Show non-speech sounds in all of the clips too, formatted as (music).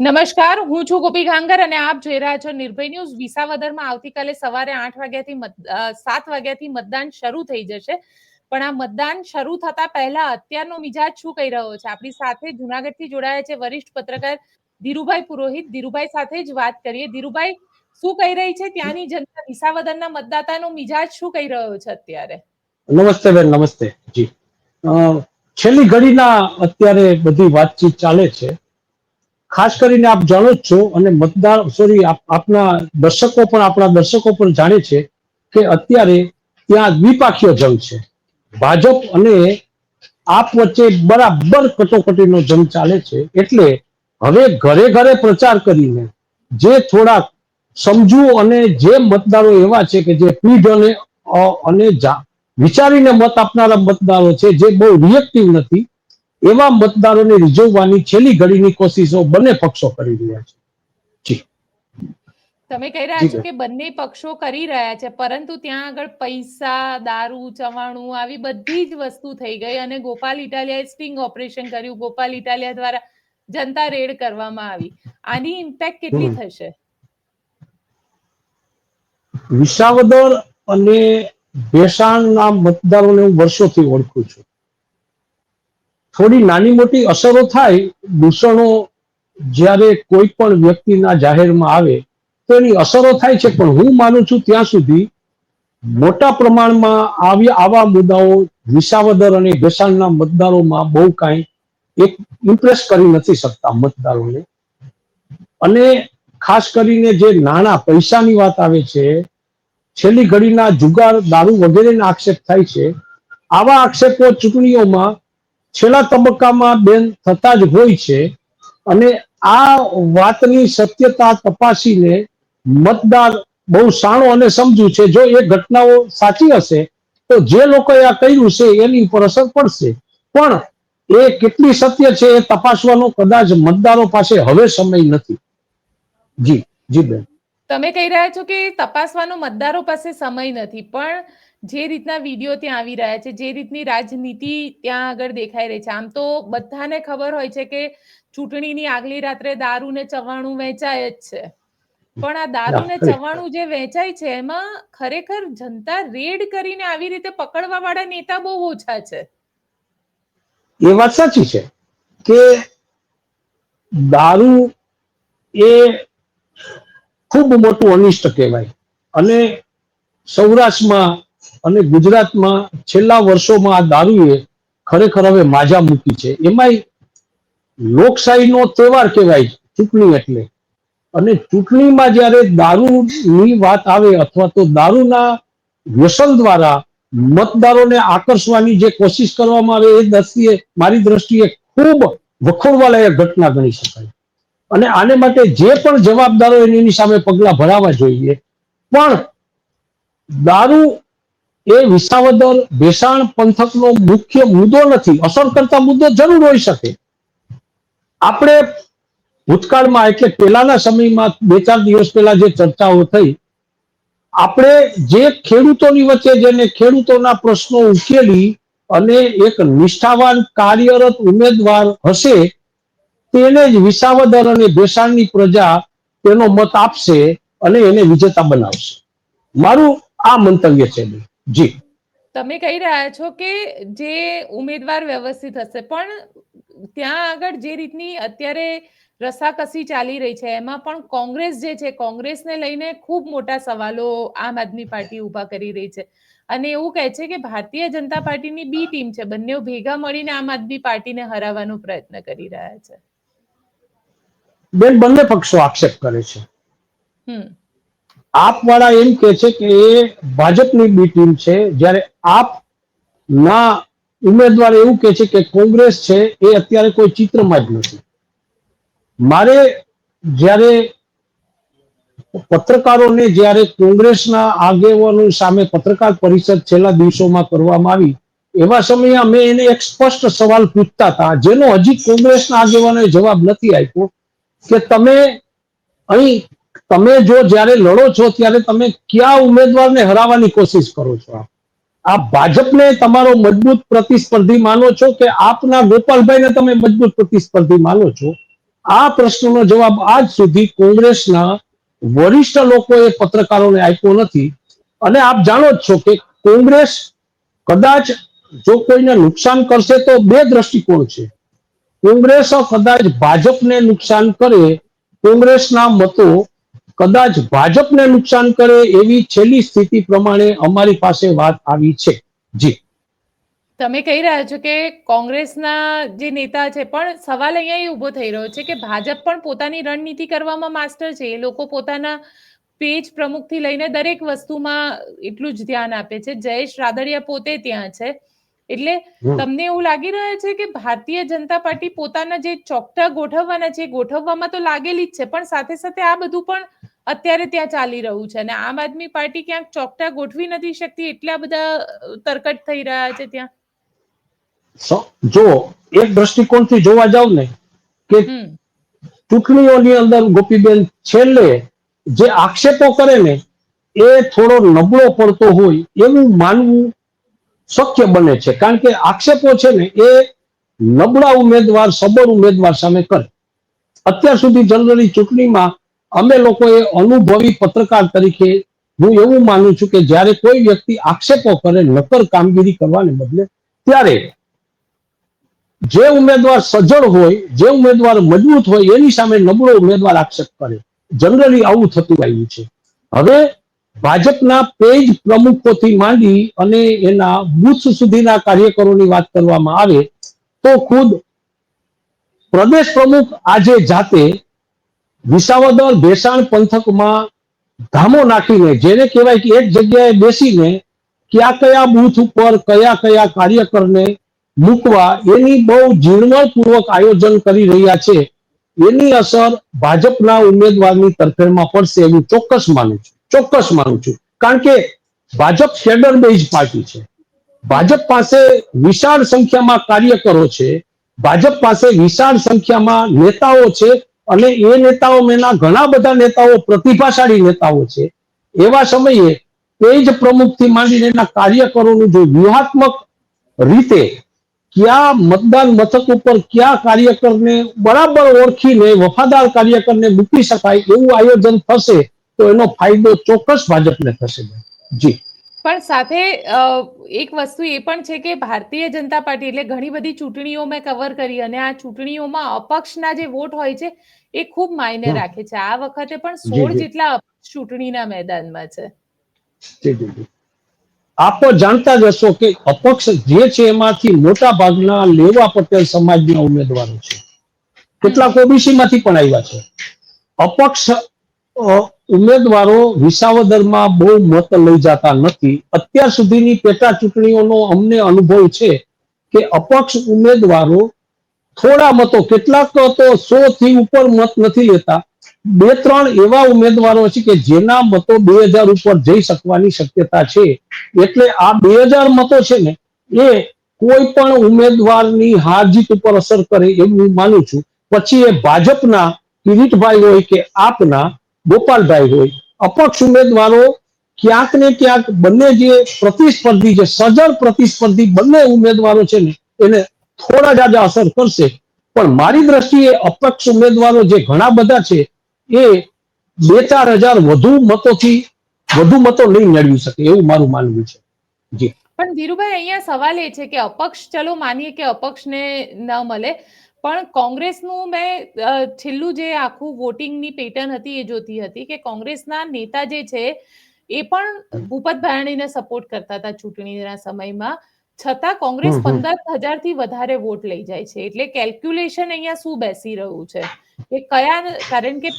નમસ્કાર, હું છું ગોપી ગાંગર અને આપ જોઈ રહ્યા છો નિર્ભય ન્યૂઝ. વિસાવદરમાં આવતીકાલે સવારે આઠ વાગ્યાથી સાત વાગ્યાથી મતદાન શરૂ થઈ જશે. પણ આ મતદાન શરૂ થતા પહેલા અત્યારનો મિજાજ શું કહી રહ્યો છે? આપણી સાથે જુનાગઢથી જોડાયા છે વરિષ્ઠ પત્રકાર ધીરુભાઈ પુરોહિત. ધીરુભાઈ સાથે જ વાત કરીએ. ધીરુભાઈ, શું કહી રહી છે? ત્યાંની જનતા વિસાવદરના મતદાતાનો મિજાજ શું કહી રહ્યો છે અત્યારે? નમસ્તે બેન, નમસ્તે. જી. છેલ્લી ઘડીના અત્યારે બધી વાતચીત ચાલે છે. ખાસ કરીને આપ જાણો જ છો અને મતદાર સોરી આપના દર્શકો પણ આપણા દર્શકો પણ જાણે છે કે અત્યારે ત્યાં દ્વિપાક્ષીય જંગ છે. ભાજપ અને આપ વચ્ચે બરાબર કટોકટીનો જંગ ચાલે છે. એટલે હવે ઘરે ઘરે પ્રચાર કરીને જે થોડાક સમજુ અને જે મતદારો એવા છે કે જે પીઢ અને અને વિચારીને મત આપનારા મતદારો છે, જે બહુ રિએક્ટિવ નથી એવા મતદારોને રીઝવવાની છેલ્લી ઘડીની કોશિશો બંને પક્ષો કરી રહ્યા છે. તમે કહી રહ્યા છો કે બંને પક્ષો કરી રહ્યા છે પરંતુ ત્યાં આગળ પૈસા દારૂ ચવાણું આવી બધી જ વસ્તુ થઈ ગઈ અને ગોપાલ ઇટાલિયાએ સ્ટિંગ ઓપરેશન કર્યું. ગોપાલ ઇટાલિયા દ્વારા જનતા રેડ કરવામાં આવી. આની ઇમ્પેક્ટ કેટલી થશે? વિસાવદર અને ભેસાણના મતદારોને હું વર્ષોથી ઓળખું છું. થોડી નાની મોટી અસરો થાય, દૂષણો જ્યારે કોઈ પણ વ્યક્તિના જાહેરમાં આવે, તો એની અસરો થાય છે. પણ હું માનું છું ત્યાં સુધી મોટા પ્રમાણમાં આવી આવા મુદ્દાઓ વિસાવદર અને ભેસાણના મતદારોમાં બહુ કાંઈ એક ઇમ્પ્રેસ કરી નથી શકતા મતદારોને. અને ખાસ કરીને જે નાણાં, પૈસાની વાત આવે છે, છેલ્લી ઘડીના જુગાર, દારૂ વગેરેના આક્ષેપ થાય છે. આવા આક્ષેપો ચૂંટણીઓમાં છેલ્લા તબક્કામાં બેન થતા જ હોય છે અને આ વાતની સત્યતા તપાસીને મતદાર બહુ સાણો અને સમજુ છે. જો એ ઘટનાઓ સાચી હશે, તો જે લોકોએ આ કર્યું છે એની ઉપર અસર પડશે. પણ એ કેટલી સત્ય છે એ તપાસવાનો કદાચ મતદારો પાસે હવે સમય નથી. જી જી બેન. તમે કહી રહ્યા છો કે તપાસવાનો મતદારો પાસે સમય નથી, પણ જે રીતના વીડિયો ત્યાં આવી રહ્યા છે જે રીતની રાજનીતિ ત્યાં આગળ દેખાઈ રહી છે. આમ તો બધાને ખબર હોય છે કે ચૂંટણીની આગલી રાત્રે દારૂ ને ચવાણું વેચાય જ છે. પણ આ દારૂ ને ચવાણું જે વેચાય છે એમાં ખરેખર જનતા રેડ કરીને આવી રીતે પકડવા વાળા નેતા બહુ ઓછા છે. એ વાત સાચી છે કે દારૂ એ ખૂબ મોટું અનિષ્ટ કહેવાય. અને સૌરાષ્ટ્રમાં અને ગુજરાતમાં છેલ્લા વર્ષોમાં આ દારૂએ ખરેખર હવે માજા મૂકી છે. એમાંય લોકશાહીનો તહેવાર કહેવાય ચૂંટણી એટલે. અને ચૂંટણીમાં જ્યારે દારૂની વાત આવે અથવા તો દારૂના વ્યસન દ્વારા મતદારોને આકર્ષવાની જે કોશિશ કરવામાં આવે એ દ્રષ્ટિએ મારી દ્રષ્ટિએ ખૂબ વખોડવાલાયક ઘટના ગણી શકાય. અને આને માટે જે પણ જવાબદારો એની સામે પગલા ભરાવા જોઈએ. પણ દારૂ એ વિસાવદર ભેસાણ પંથકનો મુખ્ય મુદ્દો નથી. અસર કરતા મુદ્દો જરૂર હોઈ શકે. આપણે ભૂતકાળમાં એટલે પહેલાના સમયમાં બે ચાર દિવસ પહેલા જે ચર્ચાઓ થઈ, આપણે જે ખેડૂતોની વચ્ચે જેને ખેડૂતોના પ્રશ્નો ઉકેલી અને એક નિષ્ઠાવાન કાર્યરત ઉમેદવાર હશે, તેને જ વિસાવદર અને ભેસાણની પ્રજા તેનો મત આપશે અને એને વિજેતા બનાવશે. મારું આ મંતવ્ય છે. જી. તમે કહી રહ્યા છો કે જે ઉમેદવાર વ્યવસ્થિત હશે પણ ત્યાં આગળ જે રીતની અત્યારે રસાકસી ચાલી રહી છે એમાં પણ કોંગ્રેસ જે છે કોંગ્રેસને લઈને ખૂબ મોટા સવાલો આમ આદમી પાર્ટી ઊભા કરી રહી છે. અને એવું કહે છે કે ભારતીય જનતા પાર્ટીની બી ટીમ છે બંને ભેગા મળીને આમ આદમી પાર્ટીને હરાવવાનો પ્રયત્ન કરી રહ્યા છે. બેન બંને પક્ષો આક્ષેપ કરે છે. હમ. આપ વાળા એમ કે છે કે એ ભાજપની બી ટીમ છે. જ્યારે આપ ના ઉમેદવાર એવું કે છે કે કોંગ્રેસ છે, એ અત્યારે કોઈ ચિત્રમાં જ નથી. મારે જ્યારે પત્રકારોને જ્યારે કોંગ્રેસના આગેવાનો સામે પત્રકાર પરિષદ છેલ્લા દિવસોમાં કરવામાં આવી, એવા સમયે અમે એને એક સ્પષ્ટ સવાલ પૂછતા હતા, જેનો હજી કોંગ્રેસના આગેવાનોએ જવાબ નથી આપ્યો, કે તમે અહીં તમે જો જ્યારે લડો છો, ત્યારે તમે કયા ઉમેદવારને હરાવવાની કોશિશ કરો છો? આ ભાજપને તમારો મજબૂત પ્રતિસ્પર્ધી માનો છો કે આપના ગોપાલભાઈને તમે મજબૂત પ્રતિસ્પર્ધી માનો છો? આ પ્રશ્નનો જવાબ આજ સુધી કોંગ્રેસના વરિષ્ઠ લોકોએ પત્રકારોને આપ્યો નથી. અને આપ જાણો જ છો કે કોંગ્રેસ કદાચ જો કોઈને નુકસાન કરશે તો બે દ્રષ્ટિકોણ છે. કોંગ્રેસ કદાચ ભાજપને નુકસાન કરે, કોંગ્રેસના મતો કદાચ ભાજપને નુકસાન કરે એવી છેલ્લી સ્થિતિ પ્રમાણે અમારી પાસે વાત આવી છે. જી. તમે કહી રહ્યા છો કે કોંગ્રેસના જે નેતા છે, પણ સવાલ અહીંયા એ ઊભો થઈ રહ્યો છે કે ભાજપ પણ પોતાની રણનીતિ કરવામાં માસ્ટર છે. એ લોકો પોતાના પેજ પ્રમુખથી લઈને દરેક વસ્તુમાં એટલું જ ધ્યાન આપે છે. જયેશ રાદડિયા પોતે ત્યાં છે. એટલે તમને એવું લાગી રહ્યું છે કે ભારતીય જનતા પાર્ટી પોતાના જે ચોકટા ગોઠવવાના છે ગોઠવવામાં તો લાગેલી જ છે પણ સાથે સાથે આ બધું પણ અત્યારે ત્યાં ચાલી રહ્યું છે અને આમ આદમી પાર્ટી ક્યાંક ચોકટા ગોઠવી નથી શકતી એટલા બધા તરકટ થઈ રહ્યા છે ત્યાં? જો એક દ્રષ્ટિકોણથી જોવા જાવ ને કે ચૂંટણીઓની અંદર ગોપીબેન છેલ્લે જે આક્ષેપો કરે ને એ થોડો નબળો પડતો હોય એવું માનવું શક્ય બને છે. કારણ કે આક્ષેપો છે ને એ નબળા ઉમેદવાર, સબળ ઉમેદવાર સામે કરે. અત્યાર સુધી જનરલી ચૂંટણીમાં અમે લોકોએ અનુભવી પત્રકાર તરીકે હું એવું માનું છું કે જ્યારે કોઈ વ્યક્તિ આક્ષેપો કરે, નકર કામગીરી કરવાને બદલે ત્યારે જે ઉમેદવાર સજ્જડ હોય, જે ઉમેદવાર મજબૂત હોય, એની સામે નબળો ઉમેદવાર આક્ષેપ કરે. જનરલી આવું થતું આવ્યું છે. હવે ભાજપના પેજ પ્રમુખોથી માંડી અને એના બુથ સુધીના કાર્યકરોની વાત કરવામાં આવે તો ખુદ પ્રદેશ પ્રમુખ આજે જાતે વિસાવદર ભેસાણ પંથકમાં ધામો નાખીને, જેને કહેવાય કે એક જગ્યાએ બેસીને કયા કયા બૂથ ઉપર કયા કયા કાર્યકરને મૂકવા, એની બહુ ઝીણવટપૂર્વક આયોજન કરી રહ્યા છે. એની અસર ભાજપના ઉમેદવારની તરફેણમાં પડશે એવું ચોક્કસ માનું છું. ચોક્કસ માનું છું. કારણ કે ભાજપ કેડર બેઝ પાર્ટી છે. ભાજપ પાસે વિશાળ સંખ્યામાં કાર્યકરો છે. ભાજપ પાસે વિશાળ સંખ્યામાં નેતાઓ છે અને એ નેતાઓ મેના ઘણા બધા નેતાઓ પ્રતિભાશાળી નેતાઓ છે. એવા સમયે એ જ પ્રમુખથી માંડીને એના કાર્યકરોનું જો વ્યૂહાત્મક રીતે કયા મતદાન મથક ઉપર કયા કાર્યકરને બરાબર ઓળખીને વફાદાર કાર્યકરને મૂકી શકાય એવું આયોજન થશે તો એનો ફાયદો ચોક્કસ ભાજપને થશે જી. પણ સાથે એક વસ્તુ એ પણ છે કે ભારતીય જનતા પાર્ટી એટલે ઘણી બધી ચૂંટણીઓ મેં કવર કરી અને આ ચૂંટણીઓમાં અપક્ષના જે વોટ હોય છે એ ખૂબ માયને રાખે છે. આ વખતે પણ સોળ જેટલા ચૂંટણીના મેદાનમાં છે. આપ તો જાણતા જ હશો કે અપક્ષ જે છે એમાંથી મોટા ભાગના લેવા પટેલ સમાજના ઉમેદવારો છે. કેટલાક ઓબીસી માંથી પણ આવ્યા છે. અપક્ષ ઉમેદવારો વિસાવદરમાં બહુ મત લઈ જતા નથી. અત્યાર સુધીની પેટા ચૂંટણીઓનો અમને અનુભવ છે કે અપક્ષ ઉમેદવારો થોડા મતો, કેટલાક તો સો થી ઉપર મત નથી લેતા. બે ત્રણ એવા ઉમેદવારો છે કે જેના મતો બે હજાર ઉપર જઈ શકવાની શક્યતા છે. એટલે આ બે હજાર મતો છે ને, એ કોઈ પણ ઉમેદવારની હારજીત ઉપર અસર કરે એવું હું માનું છું. પછી એ ભાજપના કિરીટભાઈ હોય કે આપના ગોપાલભાઈ હોય, અપક્ષ ઉમેદવારો ક્યાંક ને ક્યાંક બંને જે પ્રતિસ્પર્ધી છે સજળ પ્રતિસ્પર્ધી બંને ઉમેદવારો છે ને, એને થોડા જાજા અસર કરશે. પણ મારી દ્રષ્ટિએ અપક્ષ ઉમેદવારો જે ઘણા બધા છે, એ બે ચાર હજાર વધુ મતોથી વધુ મતો નહીં મેળવી શકે, એવું મારું માનવું છે. જી. પણ ધીરુભાઈ, અહીંયા સવાલ એ છે કે અપક્ષ, ચલો માનીએ કે અપક્ષને ન મળે પણ કોંગ્રેસનું મેં છેલ્લું જે આખું વોટિંગની પેટર્ન હતી એ જોતી હતી કે કોંગ્રેસના નેતા જે છે એ પણ ભૂપત ભાયાણીને સપોર્ટ કરતા હતા ચૂંટણીના સમયમાં. છતાં કોંગ્રેસ. પંદર હજારથી વધારે વોટ લઈ જાય છે. એટલે કેલ્ક્યુલેશન અહીંયા શું બેસી રહ્યું છે? કે કયા કારણ કે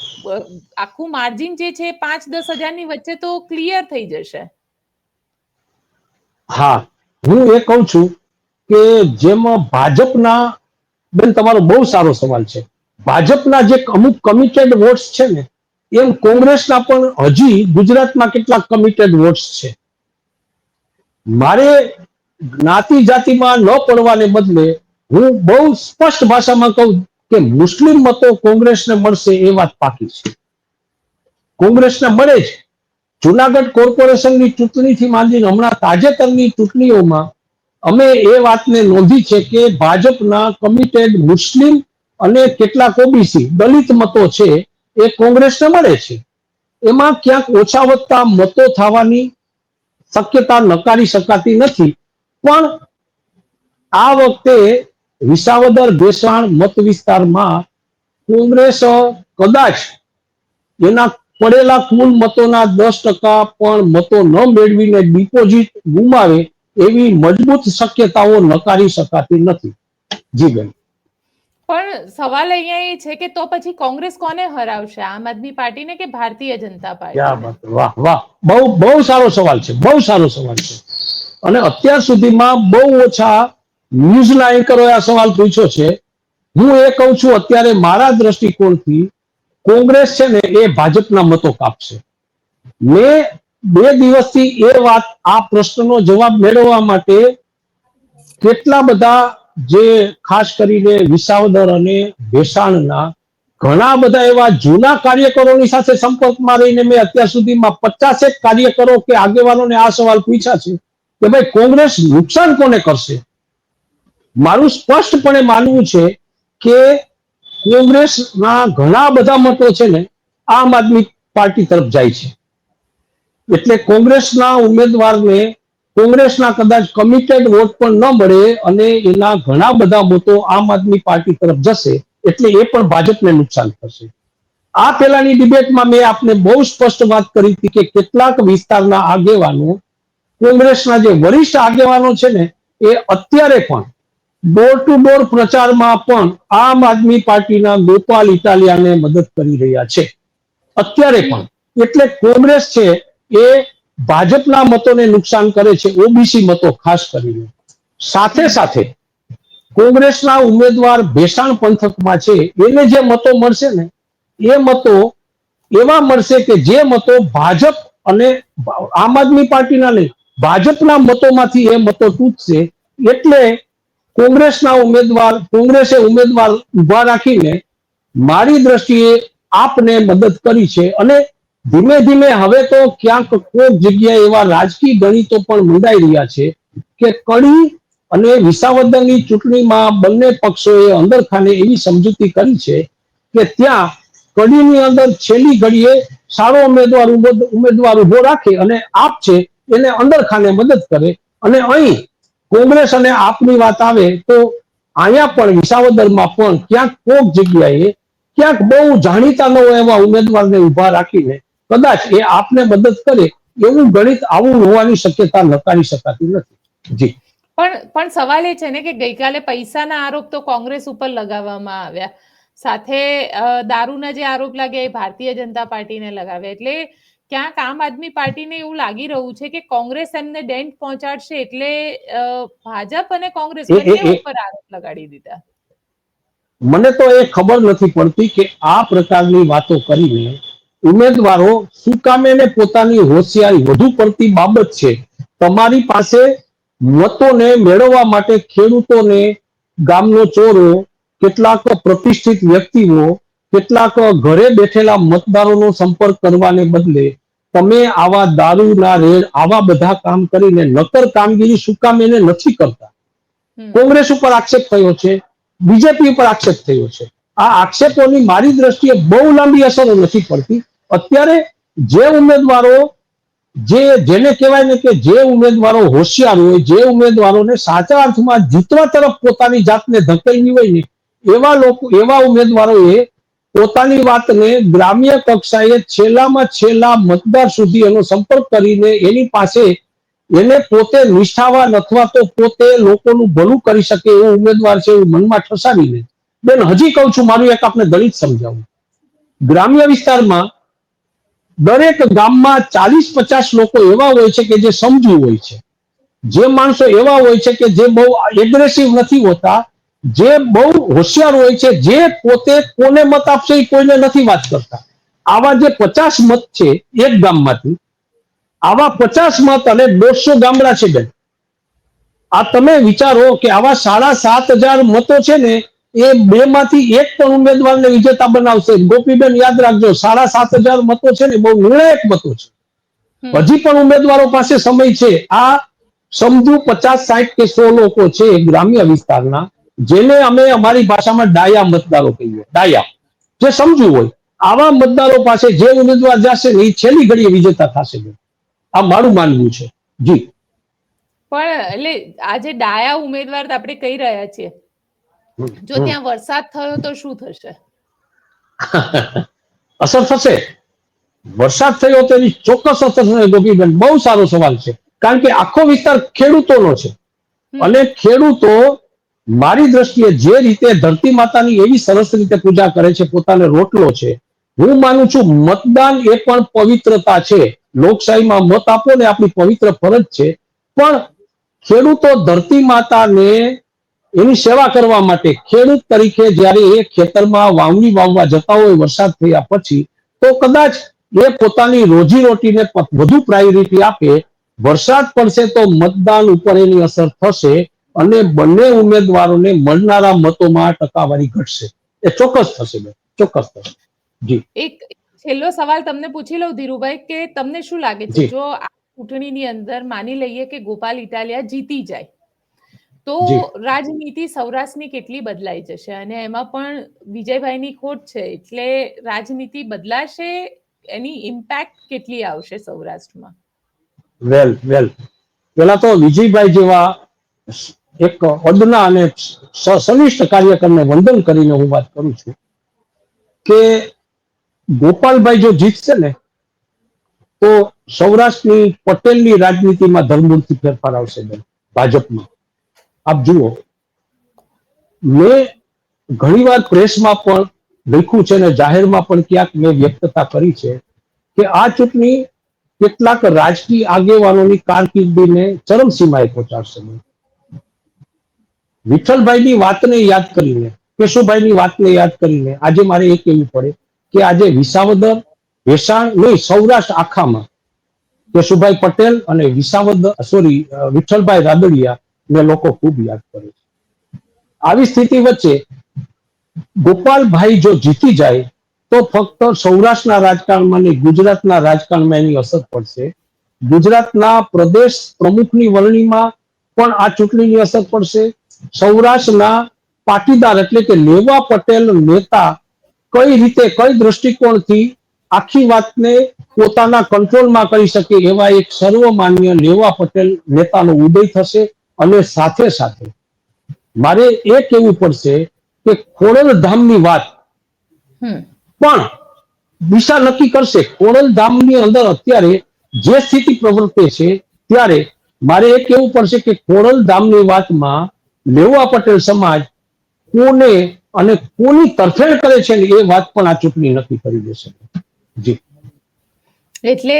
આખું માર્જિન જે છે પાંચ દસ હજારની વચ્ચે તો ક્લિયર થઈ જશે. હા હું એ કહું છું કે જેમાં ભાજપના બેન, તમારો બહુ સારો સવાલ છે. ભાજપના જે અમુક કમિટેડ વોટ્સ છે ને, એમ કોંગ્રેસના પણ હજી ગુજરાતમાં કેટલાક કમિટેડ વોટ્સ છે. મારે જ્ઞાતિ જાતિમાં ન પડવાને બદલે હું બહુ સ્પષ્ટ ભાષામાં કહું કે મુસ્લિમ મતો કોંગ્રેસને મળશે એ વાત પાકી છે. કોંગ્રેસને મળે જ. જુનાગઢ કોર્પોરેશનની ચૂંટણીથી માંડીને હમણાં તાજેતરની ચૂંટણીઓમાં અમે એ વાતને નોંધી છે કે ભાજપના કમિટેડ મુસ્લિમ અને કેટલાક ઓબીસી દલિત મતો છે, એ કોંગ્રેસને મળે છે. એમાં ક્યાંક ઓછા વધતા મતો થવાની શક્યતા નકારી શકાતી નથી, પણ આ વખતે વિસાવદર ભેસાણ મત વિસ્તારમાં કોંગ્રેસ કદાચ એના પડેલા કુલ મતોના દસ ટકા પણ મતો ન મેળવીને ડિપોઝિટ ગુમાવે એવી મજબૂત શક્યતાઓ નકારી શકાતી નથી. જી બેન પણ સવાલ અહીંયા એ છે કે તો પછી કોંગ્રેસ કોને હરાવશે? આમ આદમી પાર્ટીને કે ભારતીય જનતા પાર્ટી વાહ વાહ. બહુ બહુ સારો સવાલ છે બહુ સારો સવાલ છે. અને અત્યાર સુધીમાં બહુ ઓછા ન્યૂઝના એન્કરોએ આ સવાલ પૂછ્યો છે. હું એ કહું છું અત્યારે મારા દ્રષ્ટિકોણથી કોંગ્રેસ છે ને એ ભાજપના મતો કાપશે. મેં બે દિવસથી એ વાત, આ પ્રશ્નનો જવાબ મેળવવા માટે કેટલા બધા જે ખાસ કરીને વિસાવદર અને ભેસાણના ઘણા બધા એવા જૂના કાર્યકરોની સાથે સંપર્કમાં રહીને મેં અત્યાર સુધીમાં પચાસેક કાર્યકરો કે આગેવાનોને આ સવાલ પૂછ્યા છે કે ભાઈ, કોંગ્રેસ નુકસાન કોને કરશે? મારું સ્પષ્ટપણે માનવું છે કે કોંગ્રેસના ઘણા બધા મતો છે ને, આમ આદમી પાર્ટી તરફ જાય છે. એટલે કોંગ્રેસના ઉમેદવારને કોંગ્રેસના કદાચ કમિટેડ વોટ પણ ન મળે અને એના ઘણા બધા મતો આમ આદમી પાર્ટી તરફ જશે, એટલે એ પણ ભાજપને નુકસાન થશે. આ પહેલાની ડિબેટમાં મેં આપને બહુ સ્પષ્ટ વાત કરી હતી કે કેટલાક વિસ્તારના આગેવાનો, કોંગ્રેસના જે વરિષ્ઠ આગેવાનો છે ને, એ અત્યારે પણ ડોર ટુ ડોર પ્રચારમાં પણ આમ આદમી પાર્ટીના ગોપાલ ઇટાલિયાને મદદ કરી રહ્યા છે. અત્યારે પણ. એટલે કોંગ્રેસ છે એ ભાજપના મતોને નુકસાન કરે છે, ઓબીસી મતો ખાસ કરીને. સાથે સાથે કોંગ્રેસના ઉમેદવાર ભેસાણ પંથકમાં છે, એને જે મતો મળશે ને, એ મતો એવા મળશે કે જે મતો ભાજપ અને આમ આદમી પાર્ટીના નહીં, ભાજપના મતોમાંથી એ મતો તૂટશે એટલે કોંગ્રેસના ઉમેદવાર, કોંગ્રેસે ઉમેદવાર ઊભા રાખીને મારી દ્રષ્ટિએ આપને મદદ કરી છે અને ધીમે ધીમે હવે તો ક્યાંક કોઈક જગ્યાએ એવા રાજકીય ગણિતો પણ મંડાઈ રહ્યા છે કે કડી અને વિસાવદરની ચૂંટણીમાં બંને પક્ષોએ અંદરખાને એવી સમજૂતી કરી છે કે ત્યાં કડીની અંદર છેલ્લી ઘડીએ સારો ઉમેદવાર ઉમેદવાર ઊભો રાખે અને આપ છે એને અંદરખાને મદદ કરે. અને અહીં કોંગ્રેસ અને આપની વાત આવે તો અહીંયા પણ વિસાવદરમાં પણ ક્યાંક કોક જગ્યાએ ક્યાંક બહુ જાણીતા ન હોય એવા ઉમેદવારને ઊભા રાખીને કદાચ એ આપને મદદ કરે એવું ગણિત આવું હોવાની શક્યતા નકારી શકાતી નથી. જી. પણ પણ સવાલ એ છે ને કે ગઈકાલે પૈસાના આરોપ તો કોંગ્રેસ ઉપર લગાવવામાં આવ્યા. સાથે દારૂના જે આરોપ લાગ્યા એ ભારતીય જનતા પાર્ટીને લગાવ્યા. એટલે ક્યાંક આમ આદમી પાર્ટીને એવું લાગી રહ્યું છે કે કોંગ્રેસ એમને ડેન્ટ પહોંચાડશે એટલે ભાજપ અને કોંગ્રેસ ઉપર આરોપ લગાડી દીધા. મને તો એ ખબર નથી પડતી કે આ પ્રકારની વાતો કરીને ઉમેદવારો શું કામે ને પોતાની હોશિયારી વધુ પડતી બાબત છે. તમારી પાસે મતોને મેળવવા માટે ખેડૂતોને ગામનો ચોરો કેટલાક પ્રતિષ્ઠિત વ્યક્તિઓ કેટલાક ઘરે બેઠેલા મતદારોનો સંપર્ક કરવાને બદલે તમે આવા દારૂના રેડ આવા બધા કામ કરીને નકર કામગીરી શું કામ એને નથી કરતા. કોંગ્રેસ ઉપર આક્ષેપ થયો છે બીજેપી ઉપર આક્ષેપ થયો છે. આ આક્ષેપોની મારી દ્રષ્ટિએ બહુ લાંબી અસરો નથી પડતી. અત્યારે જે ઉમેદવારો, જે જેને કહેવાય ને કે જે ઉમેદવારો હોશિયાર હોય, જે ઉમેદવારોને સાચા અર્થમાં જીતવા તરફ પોતાની જાતને ધકેલવી હોય ને, એવા લોકો, એવા ઉમેદવારોએ પોતાની વાતને ગ્રામ્ય કક્ષાએ છેલ્લામાં છેલ્લા મતદાર સુધી એનો સંપર્ક કરીને એની પાસે એને પોતે નિષ્ઠાવાન અથવા તો પોતે લોકોનું ભલું કરી શકે એવો ઉમેદવાર છે એવું મનમાં ઠસાવીને. બેન, હજી કહું છું, મારું એક આપને દલિત સમજાવું. ગ્રામ્ય વિસ્તારમાં દરેક ગામમાં ચાલીસ પચાસ લોકો એવા હોય છે કે જે સમજુ હોય છે. જે માણસો એવા હોય છે કે જે બહુ એગ્રેસિવ નથી હોતા, જે બહુ હોશિયાર હોય છે, જે પોતે કોને મત આપશે એ કોઈને નથી વાત કરતા. આવા જે પચાસ મત છે એક ગામમાંથી, આવા પચાસ મત અને દોઢસો ગામડા છે બેન. આ તમે વિચારો કે આવા સાડા સાત હજાર મતો છે ને એ બે માંથી એક પણ ઉમેદવારને વિજેતા બનાવશે. ગોપીબેન યાદ રાખજો સાડા સાત હજાર મતો છે ને બહુ નિર્ણાયક મતો છે. હજી પણ ઉમેદવારો પાસે સમય છે. આ સમજુ પચાસ સાઠ કે સો લોકો છે ગ્રામ્ય વિસ્તારના જેને અમે અમારી ભાષામાં ડાયા મતદારો કહીએ. ડાયા. જે સમજવું હોય આવા મતદારો પાસે જે ઉમેદવાર જશે ને એ છેલ્લી ઘડીએ વિજેતા થશે. આ મારું માનવું છે. જી. પણ એટલે આજે ડાયા ઉમેદવાર આપણે કહી રહ્યા છીએ જો ત્યાં વરસાદ થયો તો શું થશે? (laughs) અસર થશે. વરસાદ થયો તો એની ચોક્કસ અસર થશે. ગોપીબેન બહુ સારો સવાલ છે. કારણ કે આખો વિસ્તાર ખેડૂતોનો છે. અને ખેડૂતો મારી દ્રષ્ટિએ જે રીતે ધરતી માતાની એવી સરસ રીતે પૂજા કરે છે પોતાને રોટલો છે હું માનું છું મતદાન એ પણ પવિત્રતા છે. લોકશાહીમાં મત આપો ને આપણી પવિત્ર ફરજ છે. પણ ખેડૂતો ધરતી માતાને એની સેવા કરવા માટે ખેડૂત તરીકે જ્યારે એ ખેતરમાં વાવણી વાવવા જતા હોય વરસાદ થયા પછી તો કદાચ એ પોતાની રોજીરોટીને રોટીને વધુ પ્રાયોરિટી આપે. વરસાદ પડશે તો મતદાન ઉપર એની અસર થશે અને બંને ઉમેદવારોને મળનારા મતોમાં ટકાવારી ઘટશે. એ ચોક્કસ થશે બેન ચોક્કસ થશે. જી. એક છેલ્લો સવાલ તમને પૂછી લઉં ધીરુભાઈ કે તમને શું લાગે છે? જો આ ચૂંટણીની અંદર માની લઈએ કે ગોપાલ ઇટાલિયા જીતી જાય તો રાજનીતિ સૌરાષ્ટ્રની કેટલી બદલાઈ જશે? અને એમાં પણ વિજયભાઈની ખોટ છે એટલે રાજનીતિ બદલાશે એની ઇમ્પેક્ટ કેટલી આવશે સૌરાષ્ટ્રમાં? વેલ વેલ પેલા તો વિજયભાઈ જેવા એક અદના અને સનિષ્ઠ કાર્યકરને વંદન કરીને હું વાત કરું છું કે ગોપાલભાઈ જો જીતશે ને તો સૌરાષ્ટ્રની પટેલની રાજનીતિમાં ધર્મૂળથી ફેરફાર આવશે બેન ભાજપમાં. આપ જુઓ. મેં ઘણીવાર પ્રેસમાં પણ લખ્યું છે અને જાહેરમાં પણ ક્યાંક મેં વ્યક્તતા કરી છે કે આ ચૂંટણી કેટલાક રાજકીય આગેવાનોની કારકિર્દીને ચરમસીમાએ પહોંચાડશે. વિઠ્ઠલભાઈની વાતને યાદ કરીને, કેશુભાઈની વાતને યાદ કરીને આજે મારે એ કહેવું પડે કે આજે વિસાવદર વેસાણ નહીં, સૌરાષ્ટ્ર આખામાં કેશુભાઈ પટેલ અને વિસાવદર સોરી વિઠ્ઠલભાઈ રાદડિયા ને લોકો ખૂબ યાદ કરે છે. આવી સ્થિતિ વચ્ચે ગોપાલભાઈ જો જીતી જાય, તો ફક્ત સૌરાષ્ટ્રના રાજકારણમાં નહીં, ગુજરાતના રાજકારણમાં એની અસર પડશે. ગુજરાતના પ્રદેશ પ્રમુખની વરણીમાં પણ આ ચૂંટણીની અસર પડશે. સૌરાષ્ટ્રના પાટીદાર એટલે કે લેવા પટેલ નેતા કઈ રીતે, કઈ દ્રષ્ટિકોણથી આખી વાતને પોતાના કંટ્રોલમાં કરી શકે એવા એક સર્વમાન્ય લેવા પટેલ નેતાનો ઉદય થશે. અને સાથે સાથે મારે એ કહેવું પડશે કે ખોડલ ધામની વાત પણ દિશા નક્કી કરશે. ખોડલ ધામની અંદર અત્યારે જે સ્થિતિ પ્રવર્તે છે ત્યારે મારે એ કહેવું પડશે કે ખોડલ ધામની વાતમાં લેવા પટેલ સમાજ કોને અને કોની તરફેણ કરે છે એ વાત પણ આ ચૂંટણી નક્કી કરી દેશે. જી. એટલે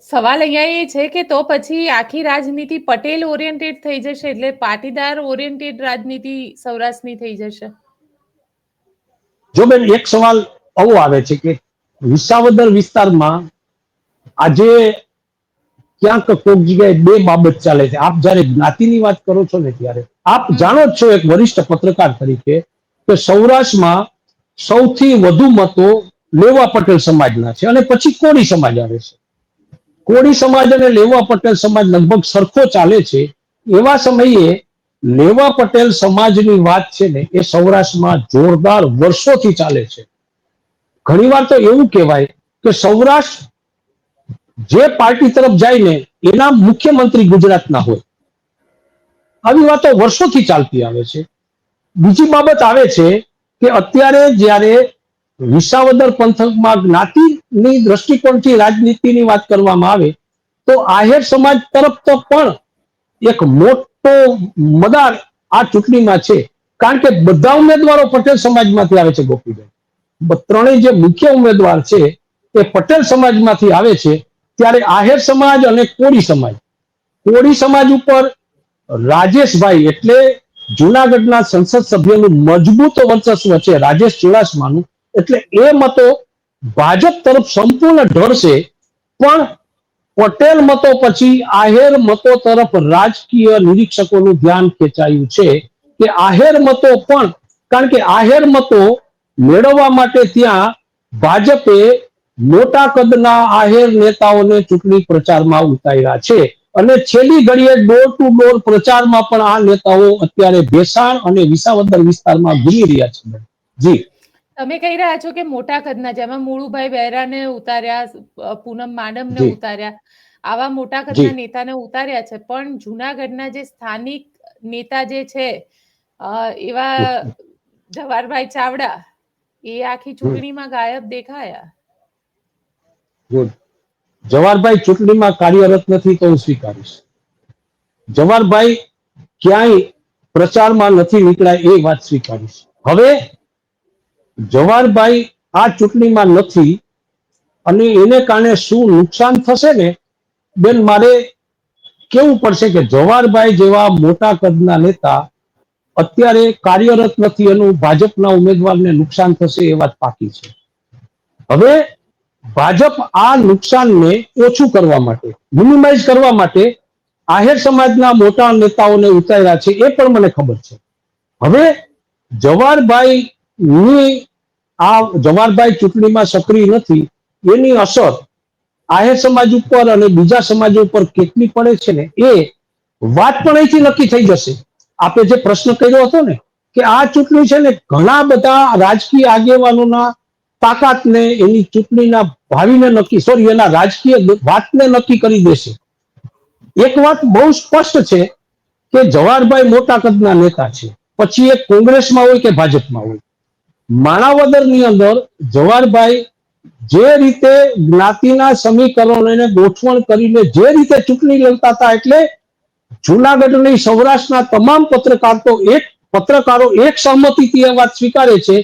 સવાલ અહીંયા એ છે કે તો પછી આખી રાજનીતિ પટેલ ઓરિએન્ટેડ થઈ જશે એટલે પાટીદાર ઓરિએન્ટેડ રાજનીતિ સૌરાષ્ટ્રની થઈ જશે? જો બેન એક સવાલ આવો આવે છે કે વિસાવદર વિસ્તારમાં આજે ક્યાંક કોઈક જગ્યાએ બે બાબત ચાલે છે. આપ જ્યારે જ્ઞાતિની વાત કરો છો ને ત્યારે આપ જાણો જ છો એક વરિષ્ઠ પત્રકાર તરીકે કે સૌરાષ્ટ્રમાં સૌથી વધુ મતો લેવા પટેલ સમાજના છે અને પછી કોળી સમાજ આવે છે. કોળી સમાજ અને લેવા પટેલ સમાજ લગભગ સરખો ચાલે છે. એવા સમયે લેવા પટેલ સમાજની વાત છે ને એ સૌરાષ્ટ્રમાં જોરદાર વર્ષોથી ચાલે છે. ઘણીવાર તો એવું કહેવાય કે સૌરાષ્ટ્ર જે પાર્ટી તરફ જાય ને એના મુખ્યમંત્રી ગુજરાતના હોય. આવી વાતો વર્ષોથી ચાલતી આવે છે. બીજી બાબત આવે છે કે અત્યારે જ્યારે વિસાવદર પંથકમાં જ્ઞાતિની દ્રષ્ટિકોણથી રાજનીતિની વાત કરવામાં આવે, તો આહેર સમાજ તરફ તો પણ એક મોટો મદાર આ ચૂંટણીમાં છે. કારણ કે બધા ઉમેદવારો પટેલ સમાજમાંથી આવે છે, ગોપીભાઈ. ત્રણેય જે મુખ્ય ઉમેદવાર છે, એ પટેલ સમાજમાંથી આવે છે. ત્યારે આહેર સમાજ અને કોળી સમાજ. કોળી સમાજ ઉપર રાજેશભાઈ એટલે જુનાગઢના સંસદ સભ્યનું મજબૂત વર્ચસ્વ છે, રાજેશ ચુડાસમાનું. એટલે એ મતો ભાજપ તરફ સંપૂર્ણ ઢળશે, પણ પટેલ મતો પછી આહેર મતો તરફ રાજકીય નિરીક્ષકોનું ધ્યાન ખેંચાયું છે કે આહેર મતો પણ, કારણ કે આહેર મતો મેળવવા માટે ત્યાં ભાજપે મોટા કદના આહેર નેતાઓને ચૂંટણી પ્રચારમાં ઉતાર્યા છે. અને છેલ્લી ઘડીએ ડોર ટુ ડોર પ્રચારમાં પણ આ નેતાઓ અત્યારે ભેસાણ અને વિસાવદર વિસ્તારમાં ઘૂમી રહ્યા છે. જી. તમે કહી રહ્યા છો કે મોટા કદના જેમાં મુળુભાઈ બહેરાને ઉતાર્યા પૂનમ માડમને. ઉતાર્યા. આવા મોટા કદના નેતાને ઉતાર્યા છે. પણ જુનાગઢના જે સ્થાનિક નેતા જે છે એવા જવાહરભાઈ ચાવડા એ આખી ચૂંટણીમાં ગાયબ દેખાયા. ગુડ. જવાહરભાઈ ચૂંટણીમાં કાર્યરત નથી તો હું સ્વીકારીશ. જવાહરભાઈ ક્યાંય પ્રચારમાં નથી નીકળ્યા એ વાત સ્વીકારીશ. હવે જવાહરભાઈ આ ચૂંટણીમાં નથી અને એને કારણે શું નુકસાન થશે ને? બેન, મારે કેવું પડશે કે જવાહરભાઈ જેવા મોટા કદના નેતા અત્યારે કાર્યરત નથી, એનું ભાજપના ઉમેદવારને નુકસાન થશે એ વાત પાકી છે. હવે ભાજપ આ નુકસાનને ઓછું કરવા માટે મિનિમાઇઝ કરવા માટે આહેર સમાજના મોટા નેતાઓને ઉતાર્યા છે એ પણ મને ખબર છે. હવે જવાહરભાઈ ની આ જવાહરભાઈ ચૂંટણીમાં સક્રિય નથી, એની અસર આહિર સમાજ ઉપર અને બીજા સમાજ ઉપર કેટલી પડે છે ને, એ વાત પણ અહીંથી નક્કી થઈ જશે. આપે જે પ્રશ્ન કર્યો હતો ને, કે આ ચૂંટણી છે ને, ઘણા બધા રાજકીય આગેવાનોના તાકાતને એની ચૂંટણીના ભાવિને નક્કી સોરી એના રાજકીય વાતને નક્કી કરી દેશે. એક વાત બહુ સ્પષ્ટ છે કે જવાહરભાઈ મોટા કદના નેતા છે. પછી એ કોંગ્રેસમાં હોય કે ભાજપમાં હોય. માણાવદરની અંદર જવાહરભાઈ જે રીતે જ્ઞાતિના સમીકરણોને ગોઠવણ કરીને જે રીતે ચૂંટણી લડતા હતા એટલે જુનાગઢની સૌરાષ્ટ્રના તમામ પત્રકારો એક પત્રકારો એક સહમતિથી એ વાત સ્વીકારે છે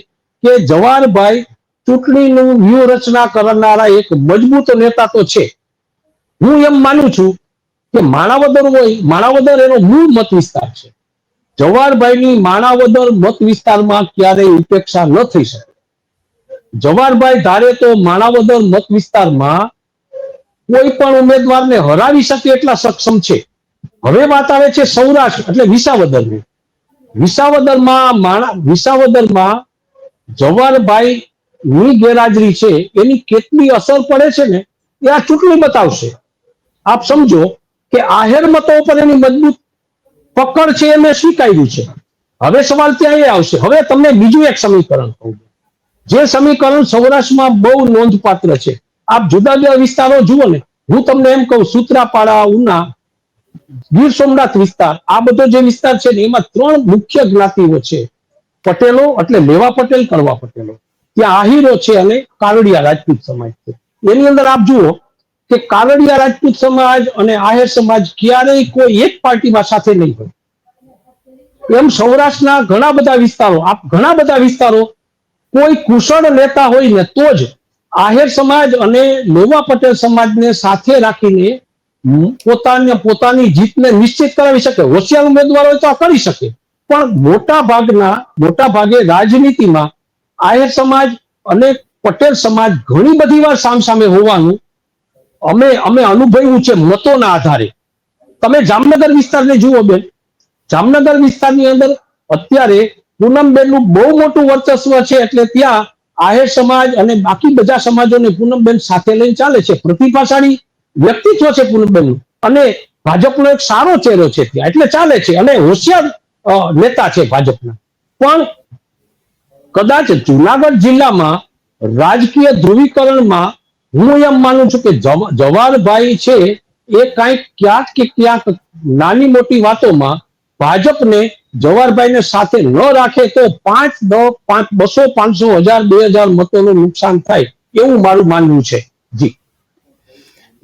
કે જવાહરભાઈ ચૂંટણીનું વ્યૂહરચના કરનારા એક મજબૂત નેતા તો છે. હું એમ માનું છું કે માણાવદર હોય, માણાવદર એનો મૂળ મત વિસ્તાર છે. જવાહરભાઈની માણાવદર મત વિસ્તારમાં ક્યારેય ઉપેક્ષા ન થઈ શકે. જવાહરભાઈ ધારે તો માણાવદર મત વિસ્તારમાં કોઈ પણ ઉમેદવારને હરાવી શકે એટલા સક્ષમ છે. હવે વાત આવે છે સૌરાષ્ટ્ર, એટલે વિસાવદરની. વિસાવદરમાં માણા, વિસાવદરમાં જવાહરભાઈ ની ગેરહાજરી છે, એની કેટલી અસર પડે છે ને એ આ ચૂંટણી બતાવશે. આપ સમજો કે આહેર મતો ઉપર એની મજબૂત પકડ છે એ મેં સ્વીકાર્યું છે. હવે સવાલ ત્યાં એ આવશે. હવે તમને બીજું એક સમીકરણ કહું જે સમીકરણ સૌરાષ્ટ્રમાં બહુ નોંધપાત્ર છે. આપ જુદા જુદા વિસ્તારો જુઓ ને. હું તમને એમ કહું, સૂત્રાપાડા, ઉના, ગીર સોમનાથ વિસ્તાર, આ બધો જે વિસ્તાર છે ને, એમાં ત્રણ મુખ્ય જ્ઞાતિઓ છે. પટેલો એટલે લેવા પટેલ, કરવા પટેલો. ત્યાં આહીરો છે અને કારડિયા રાજપૂત સમાજ છે. એની અંદર આપ જુઓ કે કારડિયા રાજપૂત સમાજ અને આહિર સમાજ ક્યારેય કોઈ એક પાર્ટીમાં સાથે નહીં હોય. એમ સૌરાષ્ટ્રના ઘણા બધા વિસ્તારો, આપ ઘણા બધા વિસ્તારો કોઈ કુશળ નેતા હોય ને તો જ આહિર સમાજ અને લોવા પટેલ સમાજને સાથે રાખીને પોતાને, પોતાની જીતને નિશ્ચિત કરાવી શકે. હોશિયાર ઉમેદવાર તો કરી શકે. પણ મોટા ભાગના, મોટા ભાગે રાજનીતિમાં આહિર સમાજ અને પટેલ સમાજ ઘણી બધી વાર સામસામે હોવાનું અમે અમે અનુભવ્યું છે મતોના આધારે. તમે જામનગર વિસ્તારને જુઓ બેન. જામનગર વિસ્તારની અંદર અત્યારે પૂનમબેનનું બહુ મોટું વર્ચસ્વ છે એટલે ત્યાં આહેર સમાજ અને બાકી બધા સમાજોને પૂનમબેન સાથે લઈને ચાલે છે. પ્રતિભાશાળી વ્યક્તિત્વ છે પૂનમબેનનું. અને ભાજપનો એક સારો ચહેરો છે ત્યાં. એટલે ચાલે છે અને હોશિયાર નેતા છે ભાજપના. પણ કદાચ જુનાગઢ જિલ્લામાં રાજકીય ધ્રુવીકરણમાં હું એમ માનું છું કે જવ- જવાહરભાઈ છે એ કાંઈક ક્યાંક કે ક્યાંક નાની મોટી વાતોમાં ભાજપને જવાહરભાઈને સાથે ન રાખે તો પાંચ પાંચ બસો પાંચસો હજાર બે હજાર મતોનું નુકસાન થાય એવું મારું માનવું છે. જી.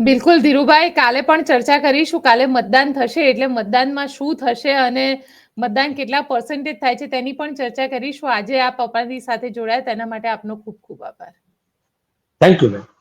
બિલકુલ ધીરુભાઈ કાલે પણ ચર્ચા કરીશું. કાલે મતદાન થશે એટલે મતદાનમાં શું થશે અને મતદાન કેટલા પર્સન્ટેજ થાય છે તેની પણ ચર્ચા કરીશું. આજે આપ અમારી સાથે જોડાયા તેના માટે આપનો ખૂબ ખૂબ આભાર. થેન્ક યુ બેન